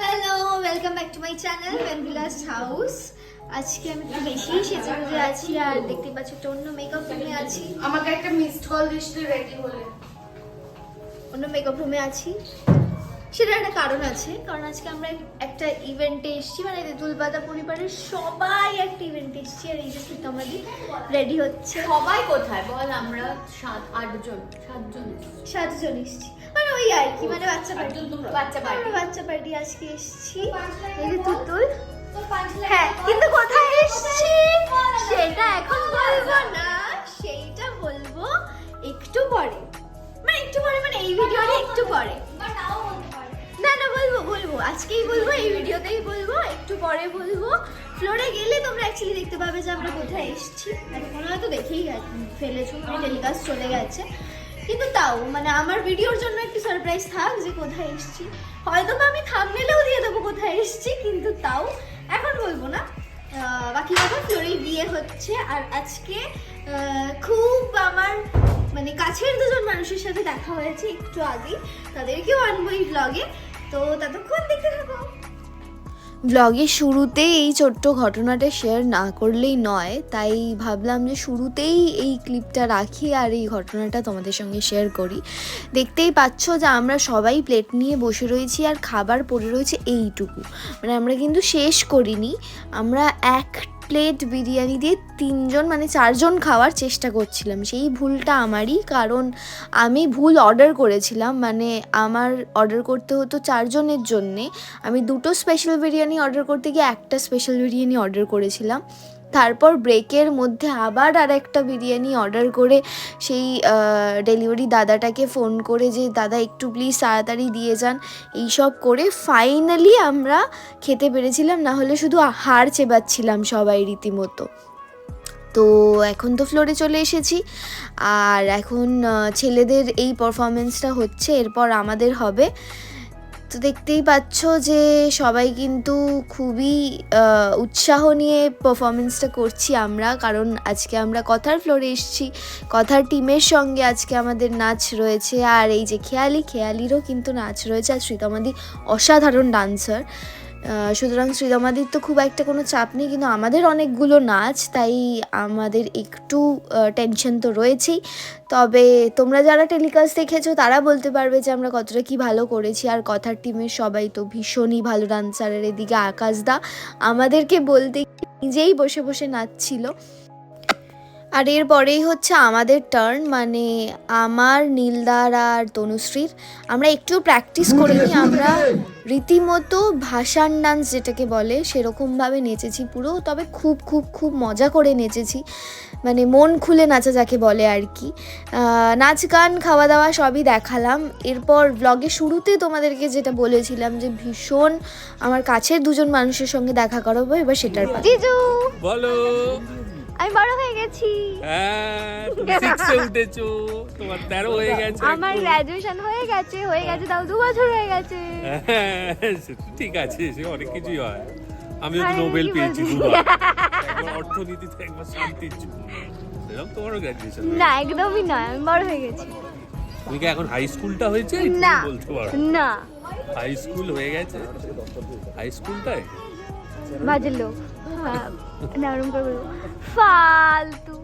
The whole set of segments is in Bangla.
Hello welcome back to my channel ভেনভিলাস house আজকে আমি একটু বেশি সেজে গুজে আছি আর দেখতে পাচ্ছ একটা অন্য মেকআপ রুমে আছি। আমাকে একটা মিসড কল দিস তুই রেডি হলে। অন্য মেকআপ রুমে আছি। সেটার একটা কারণ আছে কারণ আজকে আমরা একটা ইভেন্টে এসেছি মানে দুলবাদা পরিবারের সবাই একটা ইভেন্টে এসেছি আর এই যে প্রীতমাদি রেডি হচ্ছে। সবাই কোথায়? বল আমরা সাত আটজন সাতজন সাতজন এসেছি। ওই আর কি মানে বাচ্চা পার্টি বাচ্চা party। আমরা বাচ্চা পার্টি আজকে এসেছি। এই যে তুতুল। হ্যাঁ কিন্তু কোথায় এসেছি? সেটা এখন বলব না সেইটা বলব একটু পরে। মানে একটু পরে মানে এই ভিডিওতে একটু পরে। না না বলব বলব। আজকেই বলব এই ভিডিওতেই বলব একটু পরে বলব। ফ্লোরে গেলে তোমরা অ্যাকচুয়ালি দেখতে পাবে যে আমরা কোথায় এসেছি। এখন হয়তো দেখেই ফেলেছো মানে টেলিকাস্ট চলে গেছে। কিন্তু তাও মানে আমার ভিডিওর জন্য একটু সারপ্রাইজ থাক যে কোথায় এসেছি। হয়তো বা আমি থামনেলেও দিয়ে দেবো কোথায় এসেছি, কিন্তু তাও, এখন বলব না। বাকি কথা ফ্লোরে বিয়ে হচ্ছে, আর আজকে খুব আমার মানে কাছের দুজন মানুষের সাথে দেখা হয়েছে একটু আগে তাদেরকেও আনব এই ব্লগে তো ততক্ষণ দেখতে থাকো। ব্লগের শুরুতে এই ছোট্ট ঘটনাটা শেয়ার না করলেই নয়, তাই ভাবলাম যে শুরুতেই এই ক্লিপটা রাখি আর এই ঘটনাটা তোমাদের সঙ্গে শেয়ার করি। দেখতেই পাচ্ছ যে আমরা সবাই প্লেট নিয়ে বসে রয়েছি আর খাবার পড়ে রয়েছে এইটুকু। মানে আমরা কিন্তু শেষ করিনি, আমরা এক প্লেট বিরিয়ানি দিয়ে তিনজন মানে চারজন খাওয়ার চেষ্টা করছিলাম। সেই ভুলটা আমারই, কারণ আমি ভুল অর্ডার করেছিলাম। মানে আমার অর্ডার করতে হতো চারজনের জন্যে। আমি দুটো স্পেশাল বিরিয়ানি অর্ডার করতে গিয়ে একটা স্পেশাল বিরিয়ানি অর্ডার করেছিলাম। তারপর ব্রেকের মধ্যে আবার আর একটা বিরিয়ানি অর্ডার করে সেই ডেলিভারি দাদাটাকে ফোন করে যে, দাদা, একটু প্লিজ তাড়াতাড়ি দিয়ে যান। এইসব করে ফাইনালি আমরা খেতে পেরেছিলাম, না হলে শুধু হার চেবাচ্ছিলাম সবাই রীতিমতো। তো এখন তো ফ্লোরে চলে এসেছি। আর এখন ছেলেদের এই পারফরমেন্সটা হচ্ছে, এরপর আমাদের হবে তো দেখতেই পাচ্ছ যে সবাই কিন্তু খুবই উৎসাহ নিয়ে পারফরমেন্সটা করছি আমরা। কারণ আজকে আমরা কথার ফ্লোরে এসেছি। কথার টিমের সঙ্গে আজকে আমাদের নাচ রয়েছে। আর এই যে খেয়ালি, খেয়ালিরও কিন্তু নাচ রয়েছে। আর শ্রীতমাদি অসাধারণ ডান্সার সুতরাং শ্রীরামাদির তো খুব একটা কোনো চাপ নেই, কিন্তু আমাদের অনেকগুলো নাচ, তাই আমাদের একটু টেনশন তো রয়েছেই। তবে তোমরা যারা টেলিকাস্ট দেখেছ, তারা বলতে পারবে যে আমরা কতটা কি ভালো করেছি, আর কথার টিমের সবাই তো ভীষণই ভালো ডান্সারের এদিকে আকাশ দা। আমাদেরকে বলতে নিজেই বসে বসে নাচছিল। আর এরপরেই হচ্ছে আমাদের টার্ন মানে আমার নীলদার আর তনুশ্রীর। আমরা একটু প্র্যাকটিস করিনি আমরা রীতিমতো ভাসান ডান্স যেটাকে বলে সেরকমভাবে নেচেছি পুরো তবে খুব খুব খুব মজা করে নেচেছি। মানে মন খুলে নাচা যাকে বলে আর কি। নাচ গান খাওয়া দাওয়া সবই দেখালাম। এরপর ব্লগে শুরুতে তোমাদেরকে যেটা বলেছিলাম যে ভীষণ আমার কাছের দুজন মানুষের সঙ্গে দেখা করাবো এবার সেটার। বলো। আমি বড় গেছি হ্যাঁ তুমি সিক্সে উঠেছো তোমার তেরো হয়ে গেছে আমার এখন। গ্র্যাজুয়েশন হয়ে গেছে হয়ে গেছে তাও দু বছর হয়ে গেছে। হ্যাঁ, ঠিক আছে সে অনেক কিছুই হয়। আমি নোবেল পেয়েছি দুবার। একবার অর্থনীতিতে একবার শান্তির জন্য। এরকম তোমারও গ্র্যাজুয়েশন না একদমই নয় আমি বড় হয়ে গেছি। তুমি কি এখন হাই স্কুলটা হয়েছে? না বলতে পারো। না। হাই স্কুল হয়ে গেছে? হাই স্কুলটাই বাজে লোক। হ্যাঁ না ওরম করে ফালতু।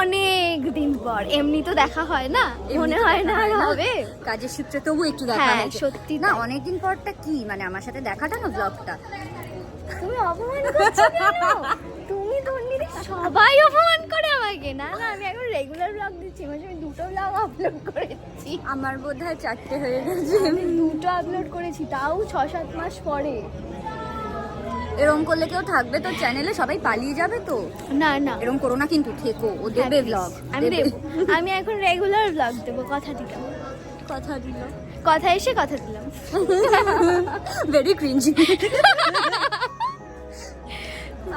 অনেক দিন পর এমনি তো দেখা হয় না মনে হয় না হবে। কাজের সূত্রে তবু একটু দেখা হ্যাঁ, সত্যি না অনেক অনেকদিন পরটা কি? মানে আমার সাথে দেখাটা না ব্লগটা তুমি অপমান করছ কেন? সবাই অপমান করে আমাকে। না না আমি এখন রেগুলার ব্লগ দিচ্ছি মাঝে আমি দুটো ব্লগ আপলোড করেছি। আমার বোধ হয় চারটে হয়ে গেছে। আমি দুটো আপলোড করেছি তাও ছ সাত মাস পরে। এরকম করলে কেউ থাকবে তো চ্যানেলে সবাই পালিয়ে যাবে তো? না না। এরকম করো না কিন্তু থেকো। ও দেবে ব্লগ আমি দেবো। আমি এখন রেগুলার ব্লগ দেবো কথা দিলাম। কথা দিল। কথা এসে কথা দিলাম। ভেরি ক্রিঞ্জ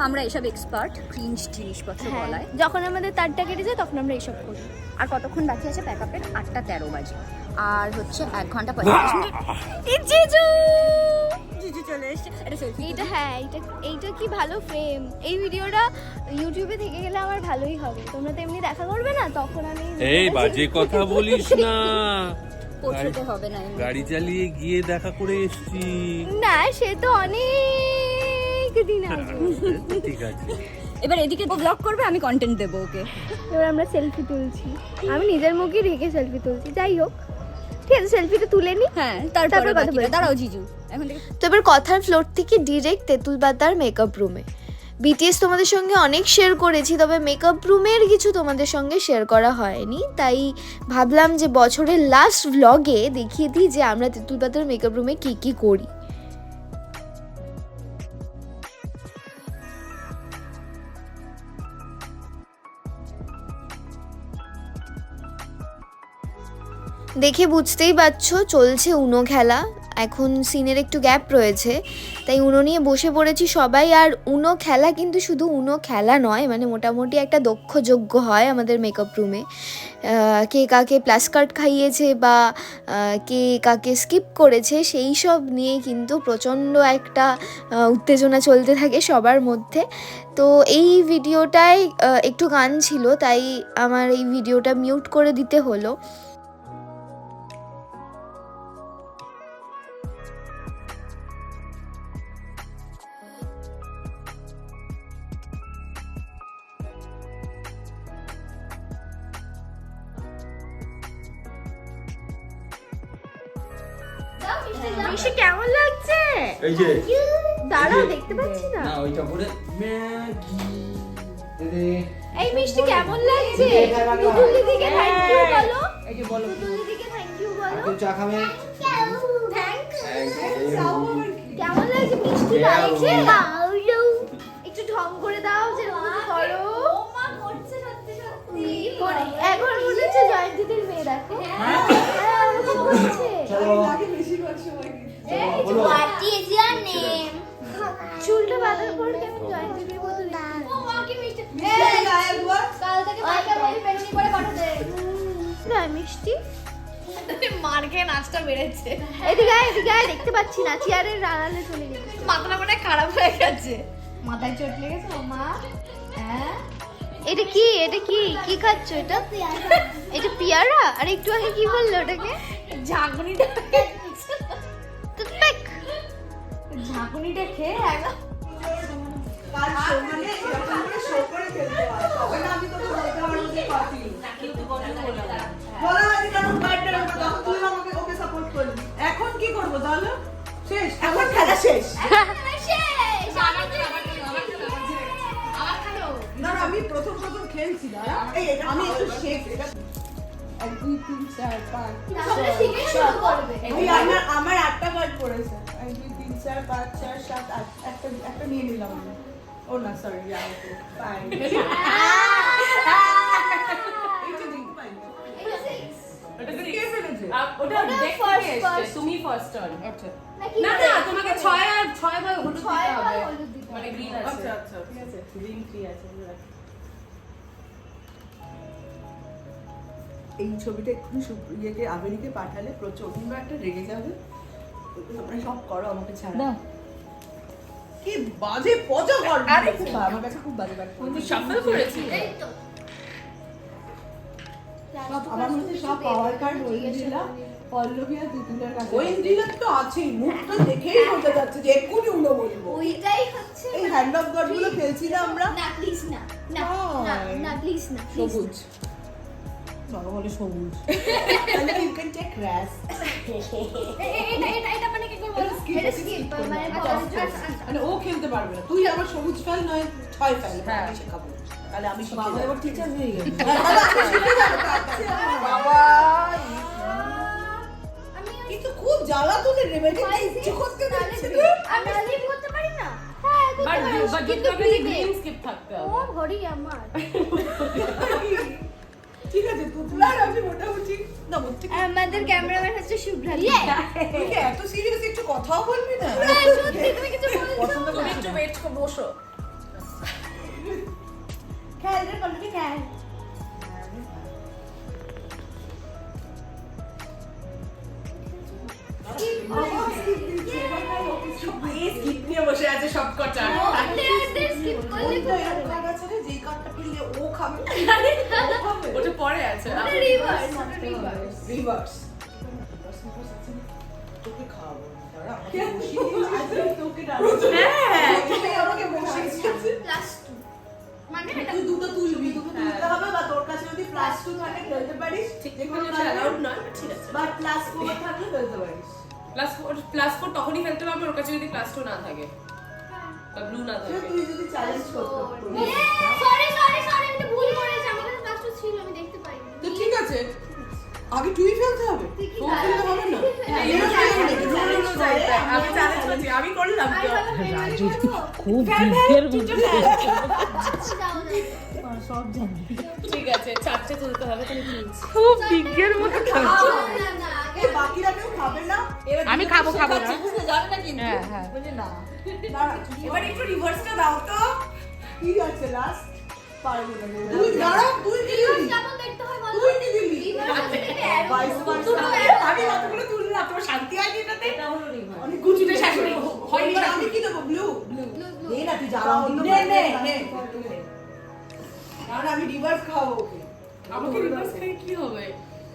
আমরা এসব এক্সপার্ট ক্রিঞ্জ জিনিসপত্র হ্যাঁ বলায় যখন আমাদের তারটা কেটে যায় তখন আমরা এইসব করি। আর কতক্ষণ বাকি আছে প্যাক আপের আটটা তেরো বাজে। আর হচ্ছে এক ঘণ্টা পঁয়তাল্লিশ মিনিট। এই জিজু জিজু চলে এসছে। এটা সেলফি হ্যাঁ এইটা এইটা কি ভালো ফ্রেম এই ভিডিওটা ইউটিউবে থেকে গেলে আমার ভালোই হবে। তোমরা তো এমনি দেখা করবে না তখন আমি এই বাজে কথা বলিস না। পৌঁছতে হবে না গাড়ি চালিয়ে গিয়ে দেখা করে এসছি। না সে তো অনেক দিন আগে ঠিক আছে। এবার এদিকে ব্লগ করবে আমি কন্টেন্ট দেবো ওকে। এবার আমরা সেলফি তুলছি। আমি নিজের মুখে রেখে সেলফি তুলছি। যাই হোক। ঠিক আছে সেলফিটা তুলে নি। হ্যাঁ তারপরে কথা বলছি। দাঁড়াও জিজু। এখন তো এবার কথার ফ্লোর থেকে ডিরেক্ট তেঁতুল পাতার মেকআপ রুমে বিটিএস তোমাদের সঙ্গে অনেক শেয়ার করেছি তবে মেকআপ রুমের কিছু তোমাদের সঙ্গে শেয়ার করা হয়নি। তাই ভাবলাম যে বছরের লাস্ট ভ্লগে দেখিয়ে দিই যে আমরা তেঁতুল পাতার মেকআপ রুমে কী কী করি। দেখে বুঝতেই পারছ, চলছে উনো খেলা। এখন সিনের একটু গ্যাপ রয়েছে। তাই উনো নিয়ে বসে পড়েছি সবাই। আর উনো খেলা কিন্তু শুধু উনো খেলা নয় মানে মোটামুটি একটা দক্ষ যোগ্য হয় আমাদের মেকআপ রুমে কে কাকে প্লাস কার্ড খাইয়েছে বা কে কাকে স্কিপ করেছে, সেই সব নিয়ে কিন্তু প্রচণ্ড একটা উত্তেজনা চলতে থাকে সবার মধ্যে। তো এই ভিডিওটায় একটু গান ছিল, তাই আমার এই ভিডিওটা মিউট করে দিতে হলো। মিশে কেমন লাগছে? এই যে। দাঁড়াও দেখতে পাচ্ছি না। না ওইটা পরে ম্যাগি। এই মিষ্টি কেমন লাগছে? তুতুল দিদিকে থ্যাংক ইউ বলো। এই যে বলো। তুতুল দিদিকে থ্যাংক ইউ বলো চা খাবে? থ্যাংক কেমন লাগছে? মিষ্টি লাগছে? একটু ঢং করে দাও যে করো। মা করছে সত্যি সত্যি। এখন মনে হচ্ছে জয়ন্ত দিদির মেয়ে দেখো। হ্যাঁ। চলো নাচটা বেড়েছে এদিকে আয় এদিকে আয় দেখতে পাচ্ছি না চেয়ারের আড়ালে চলে গেছে মাথাটা মনে খারাপ হয়ে গেছে মাথায় চোট লেগেছে মা হ্যাঁ এটা কি? এটা কি? কি খাচ্ছ? এটা? এটা পিয়ারা? আর একটু আগে কি বলল ওটাকে? ঝাঁকুনিটা ঝাঁকুনিটা খেয়ে একদম এখন কি করব তাহলে? শেষ। এখন খেলা শেষ। আমি প্রথম প্রথম খেলছি দাঁড়া। আমি একটু শেখ এটা এক দুই তিন চার পাঁচ আমার আমার আটটা কার্ড পড়েছে এক দুই তিন চার পাঁচ চার সাত আট একটা একটা নিয়ে নিলাম আমি ও না সরি তুমি ফার্স্ট টার্ন আচ্ছা। না না তোমাকে ছয় আর ছয় বার হলুদ দিতে হবে। মানে গ্রিন আছে। আচ্ছা আচ্ছা ঠিক আছে। গ্রিন ট্রি আছে এই ছবিটা এক্ষুনি ইয়েকে আমেরিকে পাঠালে প্রচণ্ড একটা রেগে যাবে। তোমরা সব করো আমাকে ছাড়া। কি বাজে পচা কর আরে আমার কাছে খুব বাজে আমার মধ্যে সব পাওয়ার কার্ড ওয়েন্দ্রিলা পল্লবী আর তুতুলের কাছে। ওয়েন্দ্রিলা তো আছেই মুখটা দেখেই বোঝা যাচ্ছে যে এক্ষুনি উনো বলব। ওইটাই হচ্ছে এই হ্যান্ড অফ গডগুলো খেলছি না আমরা? না প্লিজ না। না না না প্লিজ না। সবুজ। বাবা বলে সবুজ। তাহলে ইউ ক্যান টেক র্যাস এটা এটা এটা মানে কি করব? এটা স্কিপ মানে মানে ও খেলতে পারবে না। তুই আমার সবুজ ফেল নয় ছয় ফেল। হ্যাঁ। শেখাবো। তাহলে আমি শিখে বাবা এবার টিচার হয়ে গেল। বাবা কিন্তু খুব জ্বালা তুলে নেবে কিন্তু ইচ্ছে করতে না। আমি স্কিপ করতে পারি না? হ্যাঁ কিন্তু। গ্রিন স্কিপ থাকতে ও ঘড়ি আমার। ঠিক আমি মোটামুটি। না বলতে আমাদের ক্যামেরাম্যান হচ্ছে শুভ্রালি এত সিরিয়াস একটু কথাও বলবি না? সত্যি তুমি কিছু বলছো তুমি একটু ওয়েট করো বসো। খেল রে কলবি খেল। বসে আছে সব কটা ওই তো এরকম কার্ড আছে রে, যেই কার্ডটা খেললে ও খাবে ও খাবে। ওটা পরে আছে। রিভার্স রিভার্স তোকে খাওয়াবো না, দাঁড়া, আমাকে বসিয়ে দিয়েছিস, আজকে তোকে ডাকবো। তুই আমাকে বসিয়ে প্লাস টু মানে তুই দুটো তুলবি। দুটো তুলতে হবে বা তোর কাছে যদি প্লাস টু থাকে খেলতে পারিস। ঠিক কোনো অ্যালাউড নয় ঠিক আছে। বা প্লাস ফোর থাকলে খেলতে পারিস। প্লাস ফোর প্লাস ফোর তখনই খেলতে পারবে ওর কাছে যদি প্লাস টু না থাকে। বা ব্লু না থাকে তুই যদি চ্যালেঞ্জ করতে সরি সরি সরি আমি তো ভুল করেছি। আমার কাছে প্লাস ছিল আমি দেখতে পাইনি। তো ঠিক আছে। আগে তুই ফেলতে হবে। ও ফেলতে হবে না। হ্যাঁ। আমি চ্যালেঞ্জ করছি। আমি করলাম তো। রাজু খুব সব জানি। ঠিক আছে চারটে তুলতে হবে খুব বিজ্ঞের মতো এই বাকিরা কেউ খাবে না? আমি খাব খাব না। জানে না কিন্তু। হ্যাঁ হ্যাঁ। দাঁড়া, এবার একটু রিভার্সটা দাও তো। কি আছে লাস্ট পারব না তুই দাঁড়া তুই কি দিবি কেমন দেখতে বলো। তুই কি দিবি আমি কতগুলো তুললাম তোমার শান্তি এটাতে? এটা হলো রিভার অনেক গুছিতে শাশুড়ি হয়নি আমি কি দেবো? ব্লু ব্লু নে না তুই যা অন্য নে, নে, নে নে। আমি রিভার্স খাওয়াবো আমাকে রিভার্স খাই কি হবে?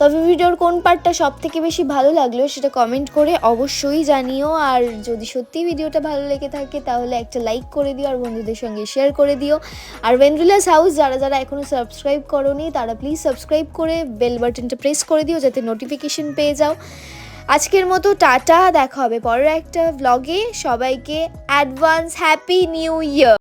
তবে ভিডিওর কোন পার্টটা সব থেকে বেশি ভালো লাগল সেটা কমেন্ট করে অবশ্যই জানিও। আর যদি সত্যি ভিডিওটা ভালো লেগে থাকে তাহলে একটা লাইক করে দিও আর বন্ধুদের সঙ্গে শেয়ার করে দিও। আর ভেন্ড্রিলাস হাউস যারা যারা এখনও সাবস্ক্রাইব করোনি তারা প্লিজ সাবস্ক্রাইব করে বেল বাটনটা প্রেস করে দিও যাতে নোটিফিকেশন পেয়ে যাও। আজকের মতো টাটা, দেখা হবে পরের একটা ব্লগে সবাইকে অ্যাডভান্স হ্যাপি নিউ ইয়ার